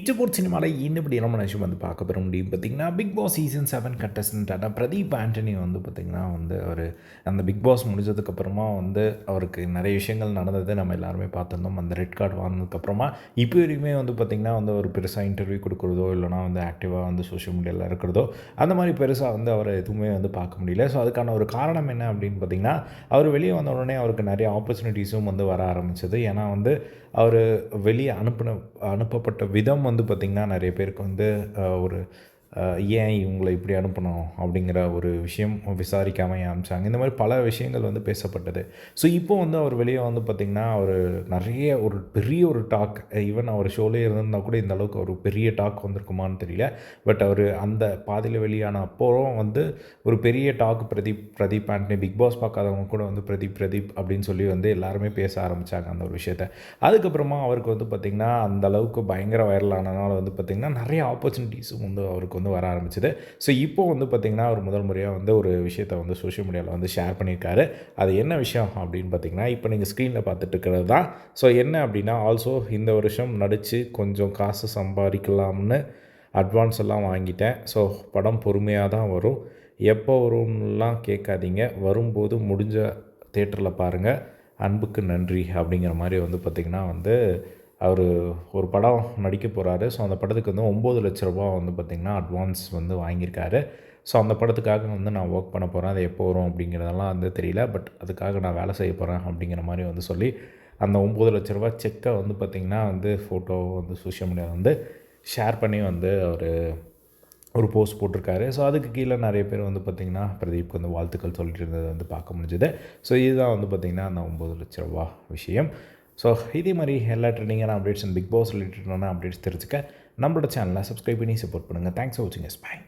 பிச்சபோர்ட் சினிமாவில் இன்னும் நம்ம நிமிஷம் வந்து பார்க்க பெற முடியும்? பார்த்திங்கன்னா பிக் பாஸ் சீசன் செவன் கண்டஸ்டன்ட்டான பிரதீப் ஆண்டனி வந்து பார்த்திங்கன்னா வந்து அவர் அந்த பிக் பாஸ் முடிஞ்சதுக்கப்புறமா வந்து அவருக்கு நிறைய விஷயங்கள் நடந்தது நம்ம எல்லாருமே பார்த்துருந்தோம். அந்த ரெட் கார்டு வாங்கினதுக்கப்புறமா இப்போ வரைக்குமே வந்து பார்த்திங்கன்னா வந்து ஒரு பெருசாக இன்டர்வியூ கொடுக்குறதோ இல்லைனா வந்து ஆக்டிவாக வந்து சோஷியல் மீடியாவில் இருக்கிறதோ அந்த மாதிரி பெருசாக வந்து அவரை எதுவுமே வந்து பார்க்க முடியல. ஸோ அதுக்கான ஒரு காரணம் என்ன அப்படின்னு பார்த்திங்கன்னா அவர் வெளியே வந்த உடனே அவருக்கு நிறைய ஆப்பர்ச்சுனிட்டிஸும் வந்து வர ஆரம்பிச்சது. ஏன்னா வந்து அவர் வெளியே அனுப்பின அனுப்பப்பட்ட விதம் வந்து பார்த்திங்கன்னா நிறைய பேருக்கு வந்து ஒரு ஏன் இவங்களை இப்படி அனுப்பணும் அப்படிங்கிற ஒரு விஷயம் விசாரிக்காமல் அனுப்பிச்சாங்க? இந்த மாதிரி பல விஷயங்கள் வந்து பேசப்பட்டது. ஸோ இப்போ வந்து அவர் வெளியே வந்து பார்த்திங்கன்னா அவர் நிறைய ஒரு பெரிய ஒரு டாக் ஈவன் அவர் ஷோலே இருந்திருந்தால் கூட இந்த அளவுக்கு ஒரு பெரிய டாக் வந்திருக்குமான்னு தெரியல. பட் அவர் அந்த பாதையில் வெளியான அப்போவும் வந்து ஒரு பெரிய talk Pradeep Pradeep Antony Bigg Boss பார்க்காதவங்க கூட வந்து பிரதீப் பிரதீப் அப்படின்னு சொல்லி வந்து எல்லாருமே பேச ஆரம்பித்தாங்க அந்த ஒரு விஷயத்த. அதுக்கப்புறமா அவருக்கு வந்து பார்த்திங்கன்னா அந்த அளவுக்கு பயங்கர வைரல் வந்து பார்த்திங்கன்னா நிறைய ஆப்பர்ச்சுனிட்டிஸும் வந்து அவருக்கு வந்து வர ஆரம்பிச்சது. ஸோ இப்போ வந்து பார்த்திங்கன்னா அவர் முதல் முறையாக வந்து ஒரு விஷயத்தை வந்து சோஷியல் மீடியாவில் வந்து ஷேர் பண்ணியிருக்காரு. அது என்ன விஷயம் அப்படின்னு பார்த்திங்கன்னா இப்போ நீங்கள் ஸ்க்ரீனில் பார்த்துட்டு இருக்கிறது தான். ஸோ என்ன அப்படின்னா ஆல்சோ இந்த வருஷம் நடித்து கொஞ்சம் காசு சம்பாதிக்கலாம்னு அட்வான்ஸ் எல்லாம் வாங்கிட்டேன். ஸோ படம் பொறுமையாக தான் வரும். எப்போ வரும்லாம் கேட்காதீங்க. வரும்போது முடிஞ்ச தேட்டரில் பாருங்கள் அன்புக்கு நன்றி அப்படிங்கிற மாதிரி வந்து பார்த்திங்கன்னா வந்து அவர் ஒரு படம் நடிக்க போகிறாரு ஸோ அந்த படத்துக்கு வந்து ஒம்பது லட்ச ரூபா வந்து பார்த்திங்கன்னா அட்வான்ஸ் வந்து வாங்கியிருக்காரு. ஸோ அந்த படத்துக்காக வந்து நான் ஒர்க் பண்ண போகிறேன் அது எப்போ வரும் அப்படிங்கிறதெல்லாம் வந்து தெரியல. பட் அதுக்காக நான் வேலை செய்ய போகிறேன் அப்படிங்கிற மாதிரி வந்து சொல்லி அந்த ஒம்பது லட்ச ரூபா செக்கை வந்து பார்த்திங்கன்னா வந்து ஃபோட்டோ வந்து சோஷியல் மீடியாவில் வந்து ஷேர் பண்ணி வந்து அவர் ஒரு போஸ்ட் போட்டிருக்காரு. ஸோ அதுக்கு கீழே நிறைய பேர் வந்து பார்த்திங்கன்னா பிரதீப்க்கு வந்து வாழ்த்துக்கள் சொல்லிட்டு இருந்ததை வந்து பார்க்க முடிஞ்சுது. ஸோ இதுதான் வந்து பார்த்திங்கன்னா அந்த ஒம்பது லட்ச ரூபா விஷயம். ஸோ இதே மாதிரி எல்லா ட்ரெண்டிங்கான அப்டேட்ஸ் பிக் பாஸ் ரிலேட்டடான அப்டேட்ஸ் தெரிஞ்சுக்க நம்மளோட சேனலை சப்ஸ்கிரைப் பண்ணி சப்போர்ட் பண்ணுங்கள் தேங்க்ஸ் ஃபார் வாட்சிங் எஸ் பை